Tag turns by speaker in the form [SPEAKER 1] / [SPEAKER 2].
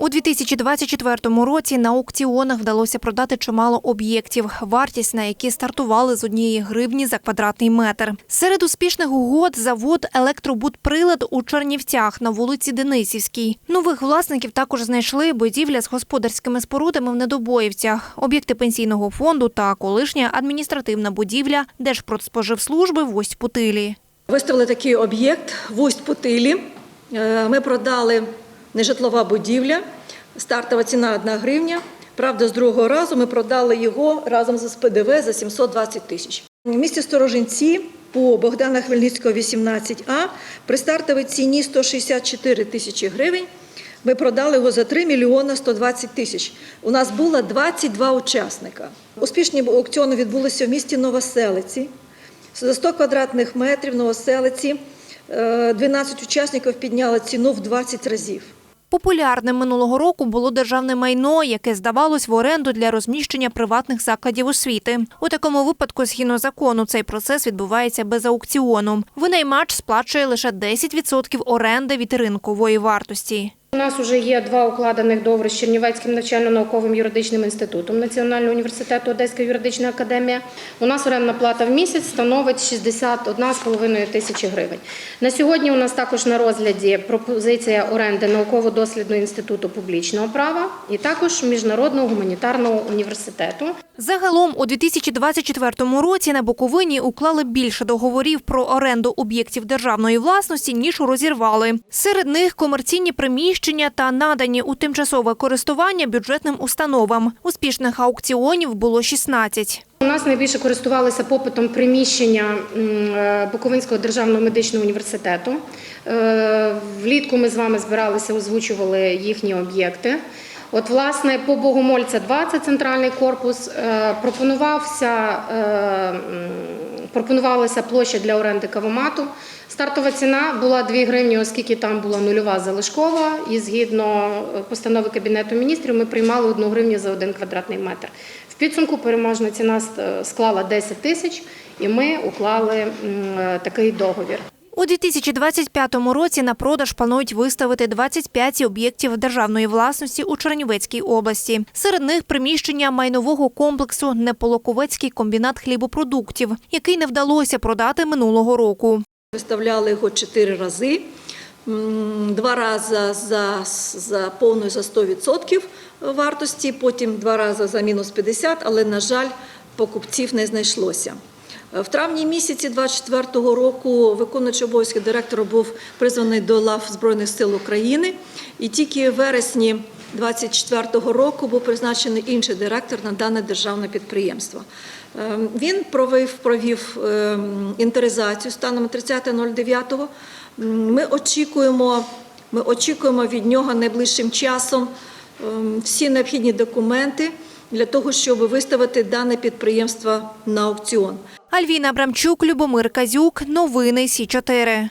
[SPEAKER 1] У 2024 році на аукціонах вдалося продати чимало об'єктів, вартість на які стартували з однієї гривні за квадратний метр. Серед успішних угод завод електробудприлад у Чернівцях на вулиці Денисівській. Нових власників також знайшли будівля з господарськими спорудами в Недобоївцях, об'єкти пенсійного фонду та колишня адміністративна будівля Держпродспоживслужби в Усть-Путилі.
[SPEAKER 2] Виставили такий об'єкт в Усть-Путилі. Е, Ми продали нежитлова будівля, стартова ціна 1 гривня. Правда, з другого разу ми продали його разом з ПДВ за 720 тисяч. В місті Сторожинці по Богдана Хмельницького, 18А, при стартовій ціні 164 тисячі гривень. Ми продали його за 3 мільйони 120 тисяч. У нас було 22 учасника. Успішні аукціони відбулися в місті Новоселиці. За 100 квадратних метрів Новоселиці е, 12 учасників підняли ціну в 20 разів.
[SPEAKER 1] Популярним минулого року було державне майно, яке здавалось в оренду для розміщення приватних закладів освіти. У такому випадку, згідно закону, цей процес відбувається без аукціону. Винаймач сплачує лише 10% оренди від ринкової вартості.
[SPEAKER 3] У нас вже є два укладених договори з Чернівецьким навчально-науковим юридичним інститутом Національного університету Одеська юридична академія. У нас орендна плата в місяць становить 61,5 тисячі гривень. На сьогодні у нас також на розгляді пропозиція оренди науково-дослідного інституту публічного права і також Міжнародного гуманітарного університету.
[SPEAKER 1] Загалом у 2024 році на Буковині уклали більше договорів про оренду об'єктів державної власності, ніж розірвали. Серед них комерційні приміщення та надані у тимчасове користування бюджетним установам. Успішних аукціонів було 16.
[SPEAKER 3] У нас найбільше користувалися попитом приміщення е, Буковинського державного медичного університету. Е, Влітку ми з вами збиралися, озвучували їхні об'єкти. От, власне, по Богомольця 20 центральний корпус е, пропонувався, е, пропонувалася площа для оренди кавомату. Стартова ціна була 2 гривні, оскільки там була нульова залишкова. І згідно е, постанови Кабінету міністрів ми приймали 1 гривню за 1 квадратний метр. В підсумку переможна ціна склала 10 тисяч, і ми уклали такий договір.
[SPEAKER 1] У 2025 році на продаж планують виставити 25 об'єктів державної власності у Чернівецькій області. Серед них приміщення майнового комплексу Неполоковецький комбінат хлібопродуктів, який не вдалося продати минулого року.
[SPEAKER 2] Виставляли його чотири рази. Два рази за, за повною за 100% вартості, потім два рази за мінус 50%, але, на жаль, покупців не знайшлося. В травні місяці 24-го року виконуючий обов'язки директора був призваний до лав Збройних сил України, і тільки в вересні 24-го року був призначений інший директор на дане державне підприємство. Ем, Він провів, провів ем, інтеризацію станом на 30.09. М, Ми очікуємо, ми очікуємо від нього найближчим часом ем, всі необхідні документи для того, щоб виставити дане підприємство на аукціон.
[SPEAKER 1] Альвіна Абрамчук, Любомир Казюк. Новини Сі 4